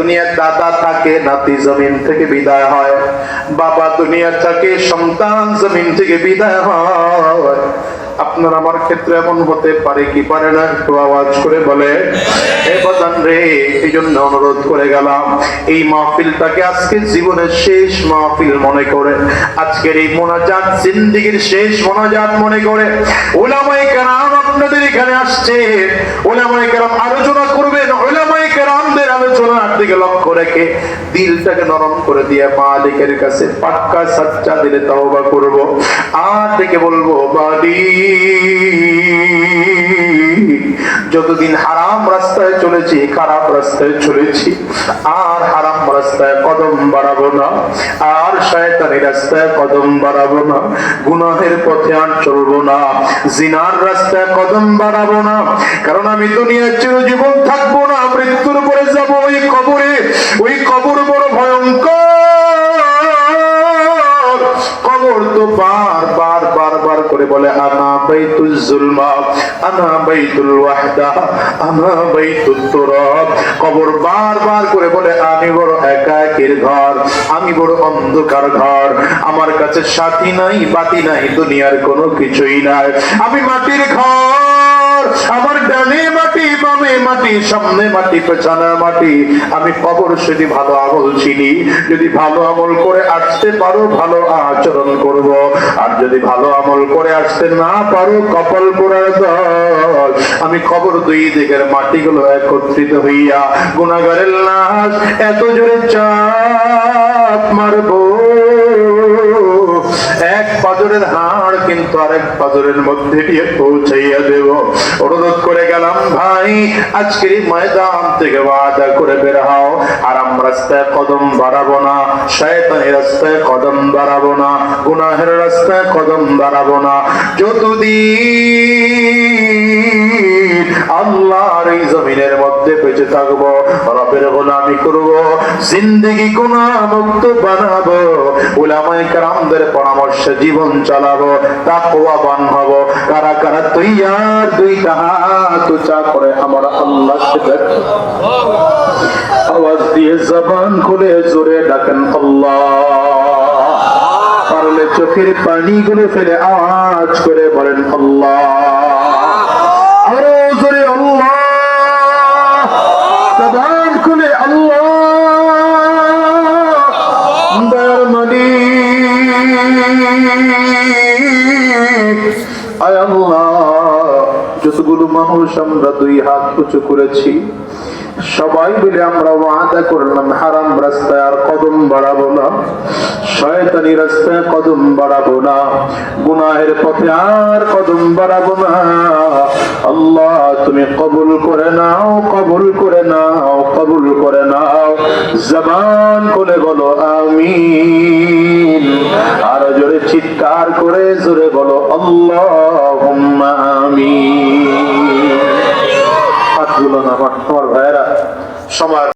দুনিয়ার দাদা থাকে নাতি জমিন থেকে বিদায় হয়। বাবা দুনিয়া থাকে সন্তান জমিন থেকে বিদায় হয়। আপনার আমার ক্ষেত্রে এমন হতে পারে কি পারে না? একটু আওয়াজ করে বলে রে এই জন্য অনুরোধ করে গেলাম, এই মাহফিলটাকে আজকে জীবনের শেষ মাহফিল মনে করে, আজকের এই মোনাজাত জিন্দিগির শেষ মোনাজাত মনে করে। ওলামাই কেরাম আপনাদের এখানে আসছে। ওলামাই কেরাম আলোচনা করবেন আলোচনার দিকে লক্ষ্য রেখে দিলটাকে নরম করে দিয়ে মালিকের কাছে পাক্কা সাচ্চা দিলে তাও বা করব। আর থেকে বলব, বাড়ি যতদিন হারাম রাস্তায় চলেছি, খারাপ রাস্তায় চলেছি, আর হারাম রাস্তায় কদম বাড়াবো না, আর শয়তানি রাস্তায় কদম বাড়াবো না, গুনাহের পথে আর চলবো না, জিনার রাস্তায় কদম বাড়াবো না, কারণ আমি দুনিয়ার চিরজীবন থাকব না, মৃত্যুর পরে যাব ওই কবরে, ওই কবর বড় ভয়ঙ্কর, কবর তো করে বলে, আনা বাইতুল জুলমা, আনা বাইতুল ওয়াহদা, আনা বাইতুল তুরাব। কবর বারবার বার করে বলে, আমি বড় একাকির ঘর, আমি বড় অন্ধকার ঘর। আমার কাছে সাথী নাই, বাতি নাই, দুনিয়ার কোনো কিছুই নাই। আমি মাটির ঘর, আমার ডানে মাটি, সামনে মাটি পেছনে মাটি। আমি কবর যদি ভালো আমল চিনি। যদি ভালো আমল করে আসতে পারো, ভালো আচরণ করব। আর যদি ভালো আমল করে আসতে না পারো, কপাল পোড়ার দল আমি কবর দুই দিকের মাটিগুলো একত্রিত হইয়া গুণাগারের লাশ এত জোরে চাপ মারবো। পাজরের হাড় কিন্তু আরেক পাজরের মধ্যে দিয়ে পৌঁছাইয়া দেব। অনুরোধ করে গেলাম, ভাই, আজকের ময়দান থেকে ওয়াদা করে বের হও। আরাম রাস্তায় কদম বাড়াবো না, শয়তানি রাস্তায় কদম বাড়াবো না, গুনাহের রাস্তায় কদম বাড়াবো না। যতদিন আল্লাহর এই জমিনের মধ্যে বেঁচে থাকব, রবের গোলামি করব, জিন্দগি গুনাহ মুক্ত বানাবো, উলামায়ে কেরামদের পরামর্শে জীবন চালাবো তাকওয়াবান হব। কারা কারা তুই আর দুইটা হাত উঁচা করে আমার আল্লাহকে দেখ আওয়াজ দিয়ে জবান খুলে জোরে ডাকেন, আল্লাহ। পারলে চোখের পানিগুলো ফেলে আওয়াজ করে বলেন, আল্লাহ আরও জোরে আল্লাহ জবান খুলে আল্লাহ। আল্লাহ, যতগুলো মানুষ আমরা দুই হাত উঁচু করেছি, সবাই মিলে আমরা ওয়াদা করলাম, হারাম রাস্তায় আর কদম বাড়াবো না, শয়তানি রাস্তায় কদম বাড়াবো না, গুনাহের পথে আর কদম বাড়াবো না। তুমি কবুল করে নাও, কবুল করে নাও, কবুল করে নাও। জবান করে বলো, আমিন। আর জোরে চিৎকার করে জোরে বলো আমি আমিন। আমার ভাইরা সবার